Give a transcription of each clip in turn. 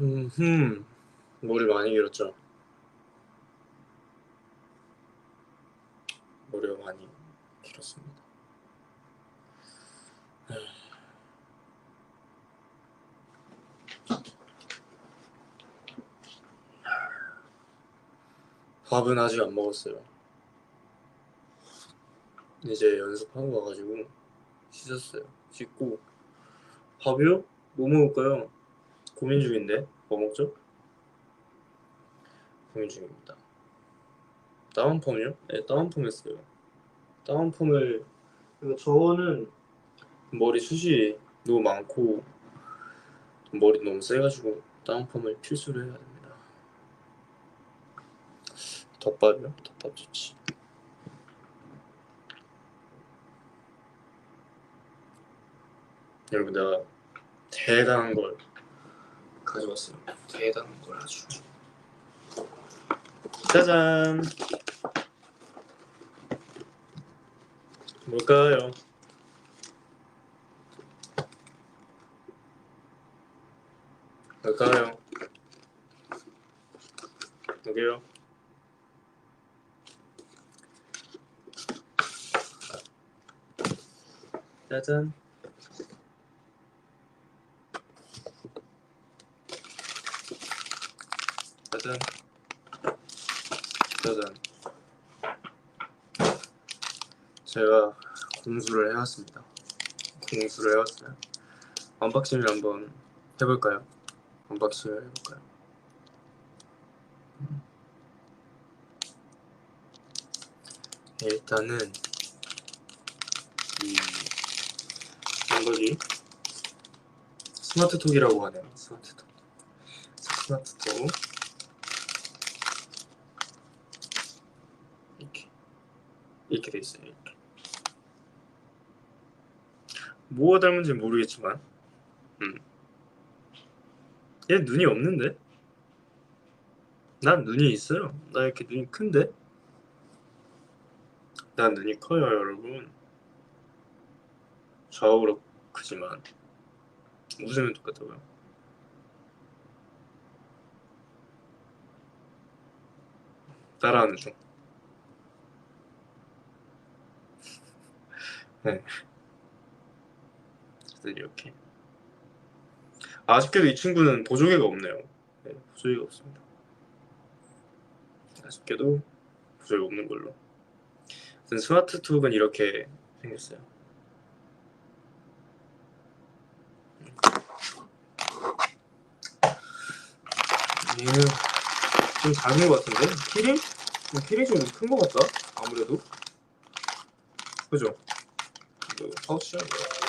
음, 머리 많이 길었죠. 머리가 많이 길었습니다. 밥은 아직 안 먹었어요. 이제 연습하고 와가지고 씻었어요. 씻고 밥이요? 뭐 먹을까요? 고민 중인데 뭐 먹죠? 고민 중입니다. 다운펌이요? 네, 다운펌 했어요. 다운펌을 이거 저는 머리 숱이 너무 많고 머리 너무 세가지고 다운펌을 필수로 해야 됩니다. 덮밥이요? 덮밥 좋지. 여러분 내가 대단한 걸 가져왔어요. 대단한 걸 아주. 짜잔. 뭘까요? 뭘까요? 여기요. 짜잔. 짜잔. 제가 공수를 해왔습니다. 공수를 해왔어요. 언박싱을 한번 해볼까요? 언박싱을 해볼까요? 음. 일단은 이 이거지 스마트톡이라고 하네요. 스마트톡. 스마트톡. 이렇게 이렇게 돼 있어요. 이렇게. 뭐가 닮은지 는 모르겠지만, 음, 얘 눈이 없는데? 난 눈이 있어요. 나 이렇게 눈이 큰데? 난 눈이 커요, 여러분. 좌우로 크지만 웃으면 똑같다고요. 따라하는 중. 네. 그래서 이렇게. 아쉽게도 이 친구는 보조개가 없네요. 네, 보조개가 없습니다. 아쉽게도 보조개가 없는 걸로. 스마트 톡은 이렇게 생겼어요. 얘는 좀 작은 것 같은데? 키링? 키링 좀큰 것 같다? 아무래도 그죠? 파우치야 이거.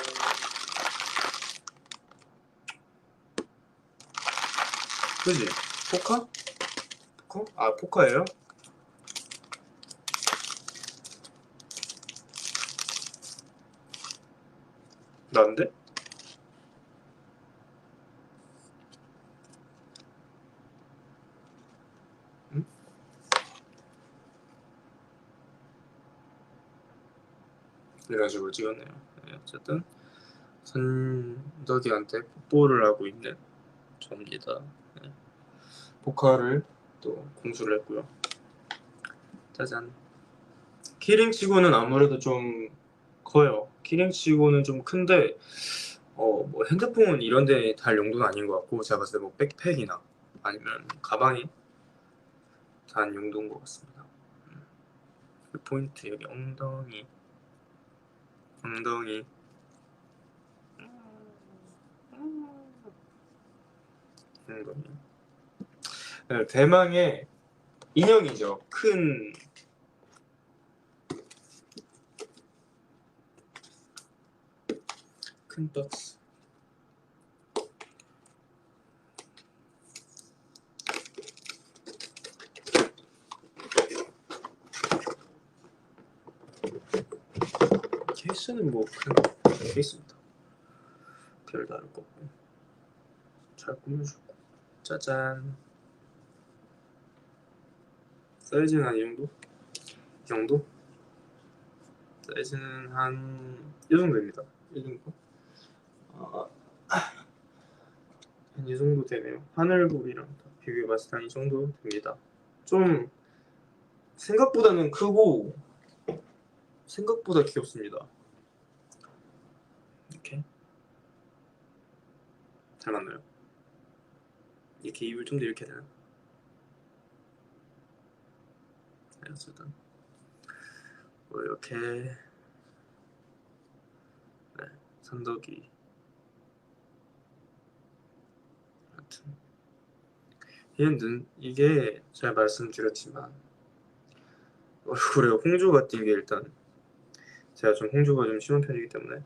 그지? 포카? 포카? 아 포카예요? 난데? 그래가지고 찍었네요. 네, 어쨌든 선덕이한테 뽀뽀를 하고 있는 접니다. 네. 포카를 또 공수를 했고요. 짜잔. 키링 치고는 아무래도 좀 커요. 키링 치고는 좀 큰데 어, 뭐 핸드폰 이런 데 달 용도는 아닌 것 같고 제가 봤을 때 뭐 백팩이나 아니면 가방이 단 용도인 것 같습니다. 음. 그 포인트 여기 엉덩이 엉덩이 엉덩이 네, 대망의 인형이죠. 큰. 큰 박스. 케이스는 뭐 그냥 케이스입니다. 별 다를 거 없고. 잘 꾸며주고 짜잔 사이즈는 한 이 정도? 이 정도? 사이즈는 한 이 정도입니다. 이 정도? 어, 한이 정도 되네요. 하늘고리랑 비교해 봤을 때 한 이 정도 됩니다. 좀 생각보다는 크고 생각보다 귀엽습니다. 이렇게 잘 맞나요? 이렇게 입을 좀 더 이렇게 되나? 네, 어쨌든 뭐 이렇게. 네, 산더기 같은 얘는 이게 제가 말씀드렸지만 얼굴에 홍조가 띄게 일단 제가 좀 홍조가 좀 심한 편이기 때문에.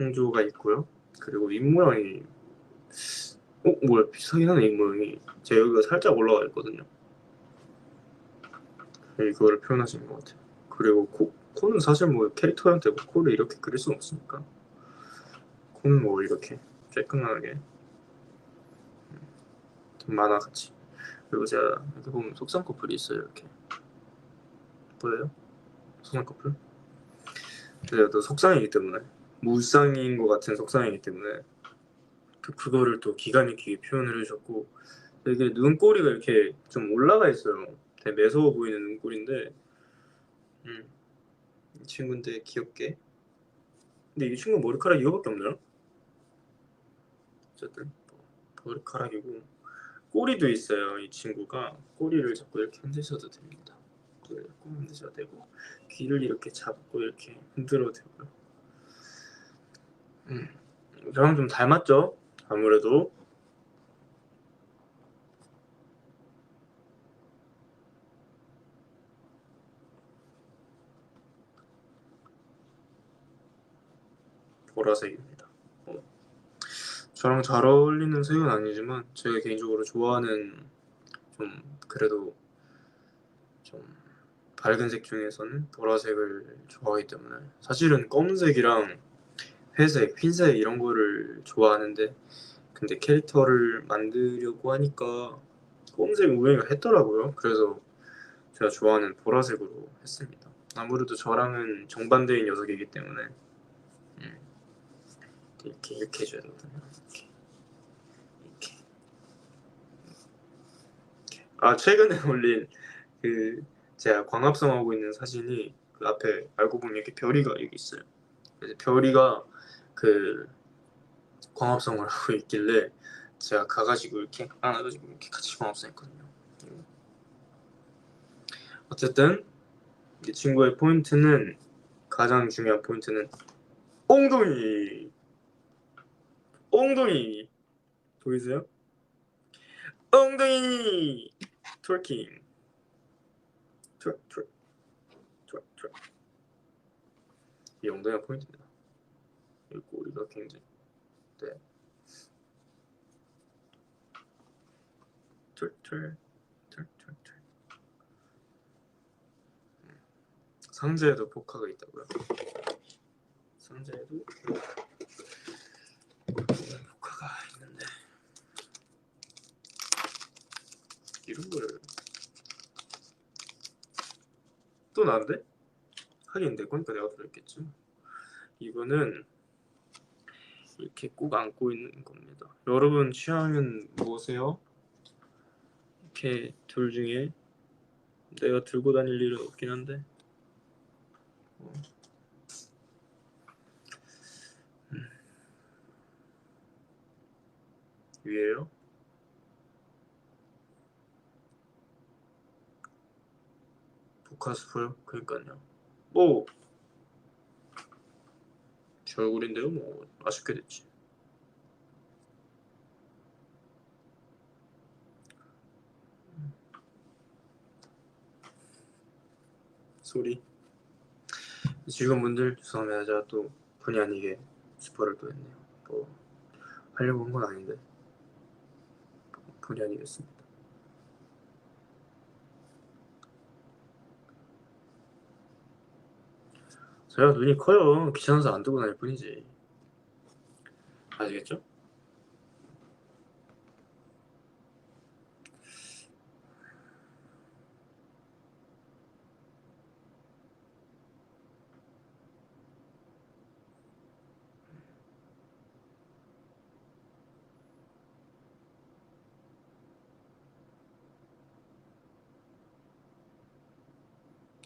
홍조가 있고요. 그리고 입 모양이 어 뭐야 비슷하긴 하네 입 모양이 제 여기가 살짝 올라와 있거든요. 이거를 표현하시는 것 같아요. 그리고 코 코는 사실 뭐 캐릭터한테 뭐 코를 이렇게 그릴 수는 없으니까 코는 뭐 이렇게 깔끔하게 좀 만화같이 그리고 제가 이렇게 보면 속상 커플이 있어요 이렇게 보여요? 속상 커플? 제가 또 속상이기 때문에 무쌍인 것 같은 속상이기 때문에 그, 그거를 또 기가 막히게 표현을 해주셨고 되게 눈꼬리가 이렇게 좀 올라가 있어요. 되게 매서워 보이는 눈꼬리인데 음, 이 친구인데 귀엽게. 근데 이 친구 머리카락 이거밖에 없나요? 어쨌든 뭐, 머리카락이고. 꼬리도 있어요 이 친구가. 꼬리를 잡고 이렇게 흔드셔도 됩니다. 꼬리를 흔드셔도 되고 귀를 이렇게 잡고 이렇게 흔들어도 되고요. 음, 저랑 좀 닮았죠? 아무래도 보라색입니다. 어. 저랑 잘 어울리는 색은 아니지만 제가 개인적으로 좋아하는 좀 그래도 좀 밝은 색 중에서는 보라색을 좋아하기 때문에 사실은 검은색이랑 회색, 흰색 이런 거를 좋아하는데 근데 캐릭터를 만들려고 하니까 검은색 우영이가 했더라고요. 그래서 제가 좋아하는 보라색으로 했습니다. 아무래도 저랑은 정반대인 녀석이기 때문에 음, 이렇게 이렇게 해줘야 되거든요. 이렇게 이렇게. 이렇게. 아 최근에 올린 그 제가 광합성 하고 있는 사진이 그 앞에 알고 보면 이렇게 별이가 여기 있어요. 그래서 별이가 그 광합성을 하고 있길래 제가 가가지고 이렇게 안아가지고 이렇게 같이 광합성 했거든요. 어쨌든 이 친구의 포인트는 가장 중요한 포인트는 엉덩이 엉덩이 보이세요? 엉덩이 트월킹 트월 트월 트월 트월 이 엉덩이가 포인트입니다. 이 꼬리가 굉장히 네 툴툴 툴툴툴 상자에도 포카가 있다고요? 상자에도 포카가 있는데. 이런 걸또 나한테? 하긴 내 거니까 내가 들었겠지. 이거는 이렇게 꼭 안고 있는 겁니다 여러분 취향은 뭐세요? 이렇게 둘 중에 내가 들고 다닐 일은 없긴 한데 어. 음. 위에요? 포카스프요? 그니까요 뭐 제 얼굴인데요 뭐. 아쉽게 됐지. 소리. 직원분들 죄송합니다 제가 또 본의 아니게 스포를 또 했네요. 뭐 하려고 한 건 아닌데. 본의 아니게 했습니다 제가 눈이 커요. 귀찮아서 안 들고 다닐 뿐이지. 아시겠죠?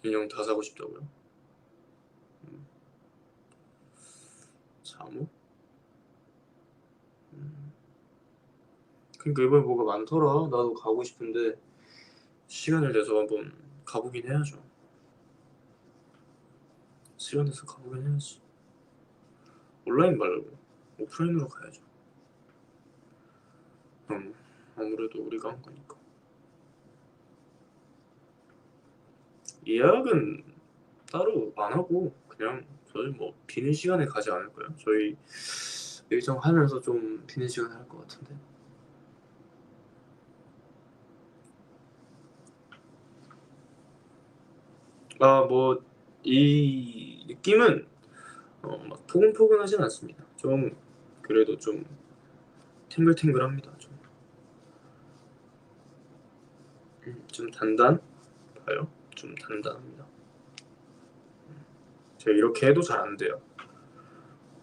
인형 다 사고 싶다고요? 잠옷? 음. 그러니까 이번에 뭐가 많더라. 나도 가고 싶은데 시간을 내서 한번 가보긴 해야죠. 시간 내서 가보긴 해야지. 온라인 말고 오프라인으로 가야죠. 음, 아무래도 우리가 한 거니까. 예약은 따로 안 하고 그냥 저희 뭐 비는 시간에 가지 않을까요? 저희 일정 하면서 좀 비는 시간에 할 것 같은데. 아, 뭐, 이 느낌은, 어, 막 포근포근하진 않습니다. 좀, 그래도 좀, 탱글탱글합니다. 좀, 음, 좀 단단? 봐요. 좀 단단합니다. 음, 제가 이렇게 해도 잘 안 돼요.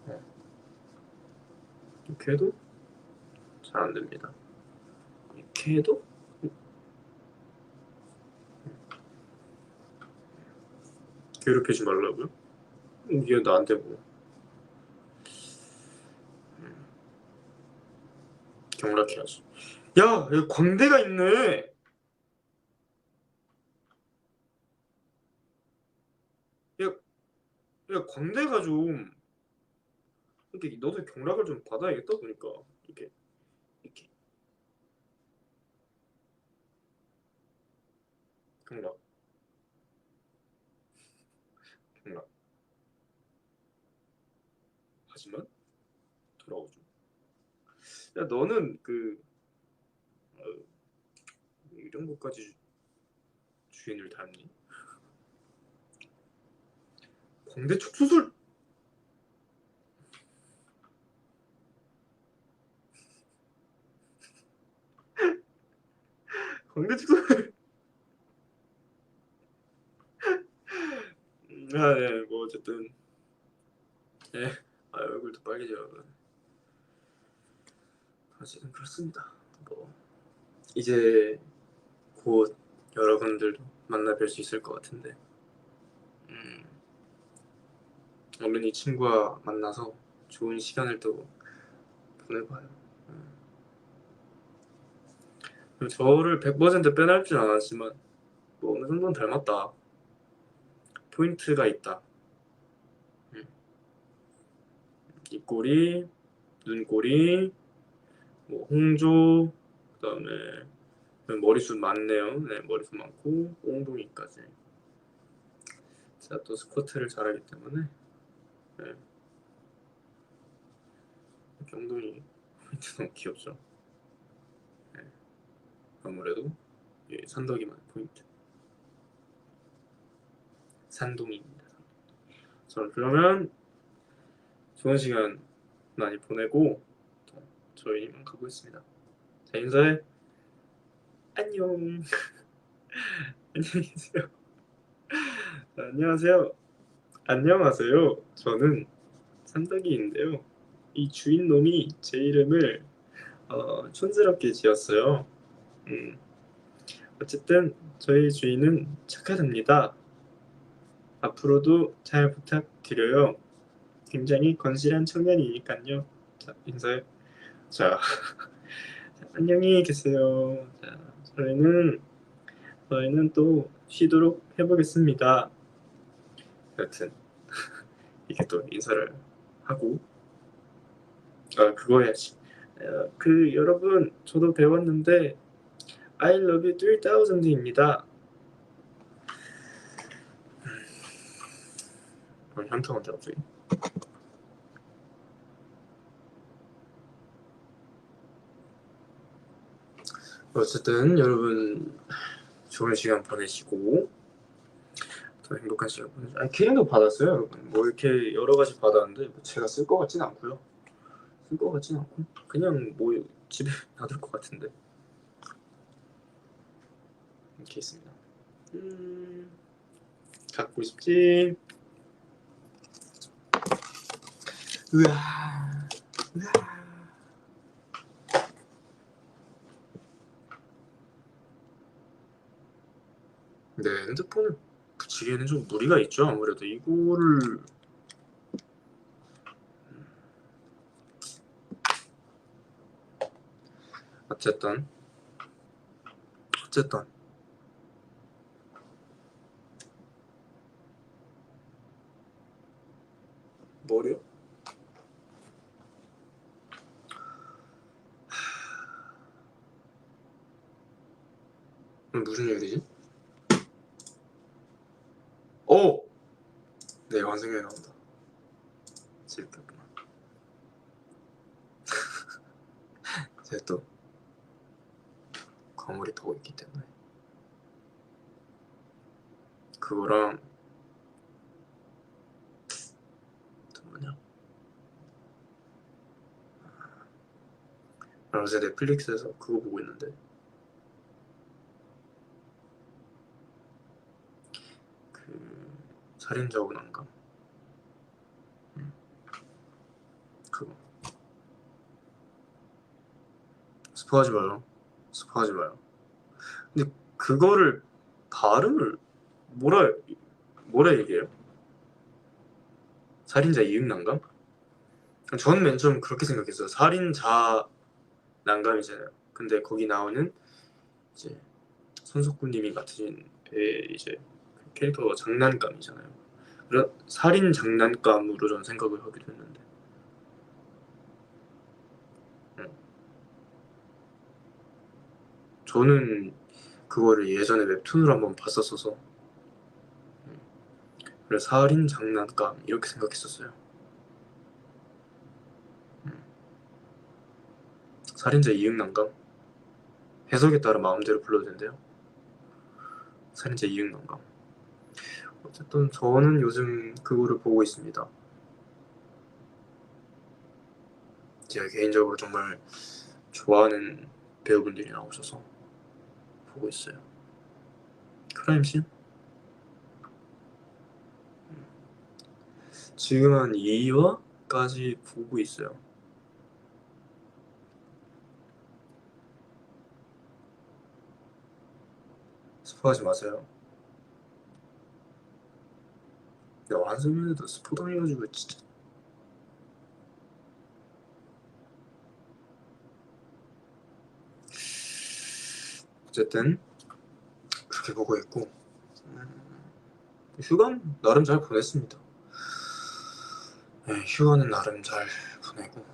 네. 이렇게 해도 잘 안 됩니다. 이렇게 해도 괴롭히지 말라고요? 이게 나한테 뭐 음. 경락해야지 야 여기 광대가 있네 야, 야 광대가 좀 이렇게 너도 경락을 좀 받아야겠다 보니까. 이렇게. 이렇게. 경락. 경락. 하지만 돌아오죠. 야 너는 그 어, 이런 것까지 주인을 닮니? 촉수술 광대 촉수술 아, 네, 뭐 어쨌든 네, 아, 얼굴도 빨개져요. 여러분. 사실은 그렇습니다. 뭐 이제 곧 여러분들도 만나 뵐 수 있을 것 같은데, 음, 얼른 이 친구와 만나서 좋은 시간을 또 보내봐요. 음. 저를 100% 빼낼 줄 알았지만 뭐 어느 정도는 닮았다. 포인트가 있다. 음. 입꼬리, 눈꼬리, 뭐 홍조, 그다음에 머리숱 많네요. 네, 머리숱 많고 엉덩이까지. 제가 또 스쿼트를 잘하기 때문에 네. 엉덩이 포인트 너무 귀엽죠. 네. 아무래도 이 산더기만 포인트. 산동입니다. 자 그러면 좋은 시간 많이 보내고 또 저희 이만 가보겠습니다. 자 인사해. 안녕. 안녕히 계세요. 안녕하세요. 안녕하세요. 저는 산더기인데요. 이 주인 놈이 제 이름을 어, 촌스럽게 지었어요. 음. 어쨌든 저희 주인은 착하답니다. 앞으로도 잘 부탁드려요. 굉장히 건실한 청년이니까요. 자, 인사해. 자, 자, 안녕히 계세요. 자, 저희는 저희는 또 쉬도록 해보겠습니다. 여튼 이게 또 인사를 하고 아 그거 해야지. 어, 그 여러분 저도 배웠는데 I love you 3000입니다. 어, 현타 온다 갑자기. 어쨌든 여러분 좋은 시간 보내시고 더 보내시고 아니 키링도 받았어요 여러분. 뭐 이렇게 여러 가지 받았는데 뭐 제가 쓸 것 같진 않고요. 쓸 것 같진 않고. 그냥 뭐 집에 놔둘 것 같은데. 이렇게 있습니다. 음 갖고 싶지? 으아 으아. 네 핸드폰을 붙이기에는 좀 무리가 있죠. 아무래도 이거를 어쨌든 어쨌든 머리요? 음, 무슨 일이지? 오! 네, 완성형이 나온다. 재밌겠구나. 제가 또 거물이 타고 있기 때문에 그거랑 또 뭐냐 아, 어제 넷플릭스에서 그거 보고 있는데 그 살인자 운항가 음. 그거 스포하지 마요 스포하지 마요 근데 그거를 발음을 뭐라 뭐라 얘기해요? 살인자 이응 난감? 저는 맨 처음 그렇게 생각했어요 살인자 난감이잖아요 근데 거기 나오는 이제 손석구님이 맡으신 배 이제 그 캐릭터가 장난감이잖아요 그래 살인 장난감으로 저는 생각을 하기도 했는데 음. 저는 그거를 예전에 웹툰으로 한번 봤었어서 음. 그래 살인 장난감 이렇게 생각했었어요 음. 살인자 이응난감 해석에 따라 마음대로 불러도 된대요 살인자 이응난감 어쨌든 저는 요즘 그거를 보고 있습니다 제가 개인적으로 정말 좋아하는 배우분들이 나오셔서 보고 있어요. 크라임씬? 음. 지금 한 2화까지 보고 있어요. 스포하지 마세요. 야, 완성면에도 스포 당해가지고 진짜. 어쨌든 그렇게 보고 있고. 음, 휴가는 나름 잘 보냈습니다. 네, 휴가는 나름 잘 보내고.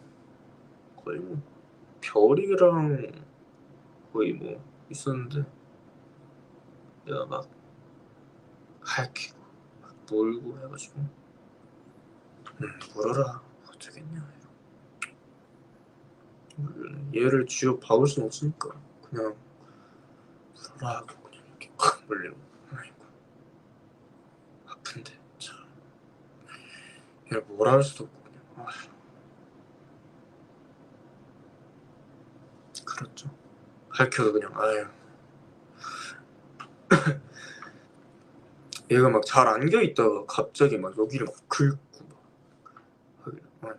거의 뭐 별이랑 거의 뭐 있었는데 내가 막 할퀴고 막 놀고 해가지고. 음 물어라. 어쩌겠냐 음, 얘를 쥐어 박을 순 없으니까 그냥 라고 그냥 이렇게 확 물리고. 아이고. 아픈데 참. 얘를 뭐라 할 수도 없고 그냥. 아. 그렇죠. 밝혀도 그냥 아유 얘가 막 잘 안겨 있다가 갑자기 막 여기를 막 긁고 막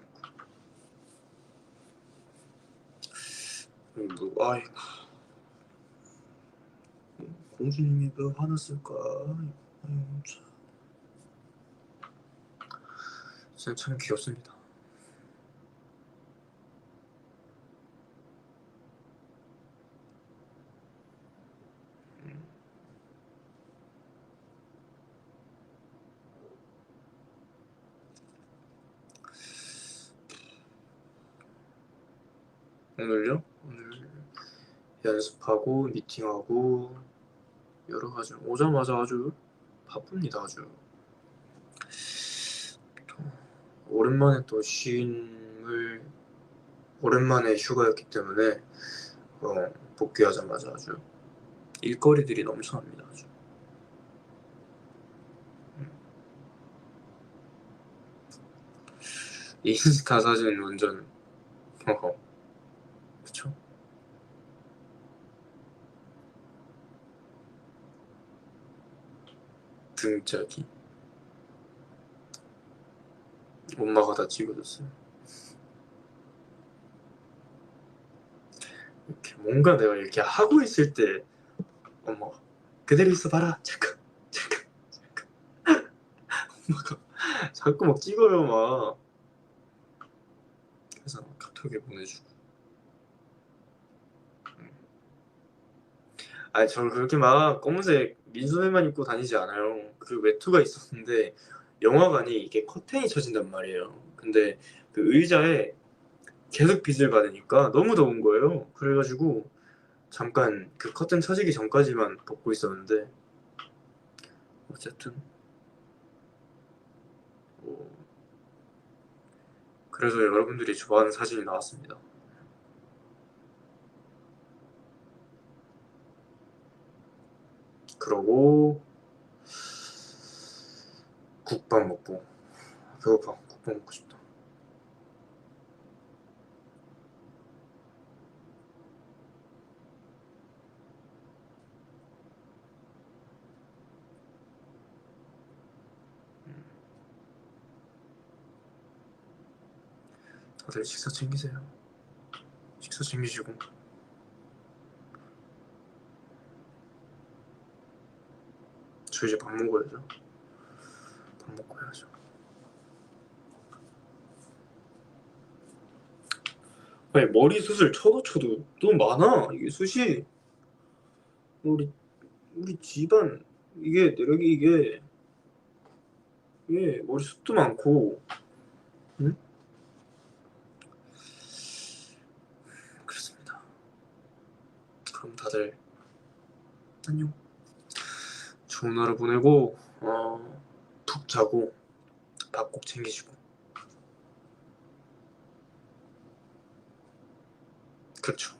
아이고 뭐 아이고 공주님이 왜 화났을까? 아유, 참. 진짜 참 귀엽습니다. 음. 오늘요? 오늘 연습하고 미팅하고 여러 가지 오자마자 아주 바쁩니다 아주 오랜만에 또 쉼을 오랜만에 휴가였기 때문에 어, 복귀하자마자 아주 일거리들이 넘쳐납니다 아주 음. 인스타 사진 완전 어허 그쵸? 등짝이. 엄마가 다 찍어줬어요. 이렇게 뭔가 내가 이렇게 하고 있을 때 엄마가 그대로 있어 봐라. 잠깐 잠깐 잠깐. 막 자꾸 막 찍어요 막. 그래서 카톡에 보내주고 아니 저 그렇게 막 검은색 민소매만 입고 다니지 않아요. 그 외투가 있었는데 영화관이 이게 커튼이 쳐진단 말이에요. 근데 그 의자에 계속 빛을 받으니까 너무 더운 거예요. 그래가지고 잠깐 그 커튼 쳐지기 전까지만 벗고 있었는데 어쨌든 뭐 그래서 여러분들이 좋아하는 사진이 나왔습니다. 그러고 국밥 먹고 배고파 국밥 먹고 싶다. 다들 식사 챙기세요. 식사 챙기시고. 저 이제 밥 먹어야죠. 밥 먹고 해야죠. 아니 머리 숱을 쳐도 쳐도 너무 많아. 이게 숱이 우리 우리 집안 이게 여기 이게 이게 머리 숱도 많고 응? 그렇습니다. 그럼 다들 안녕. 좋은 하루 보내고 어, 푹 자고 밥 꼭 챙기시고. 그렇죠.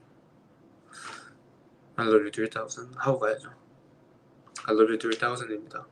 I love you 3000 하고 가야죠. I love you 3000입니다.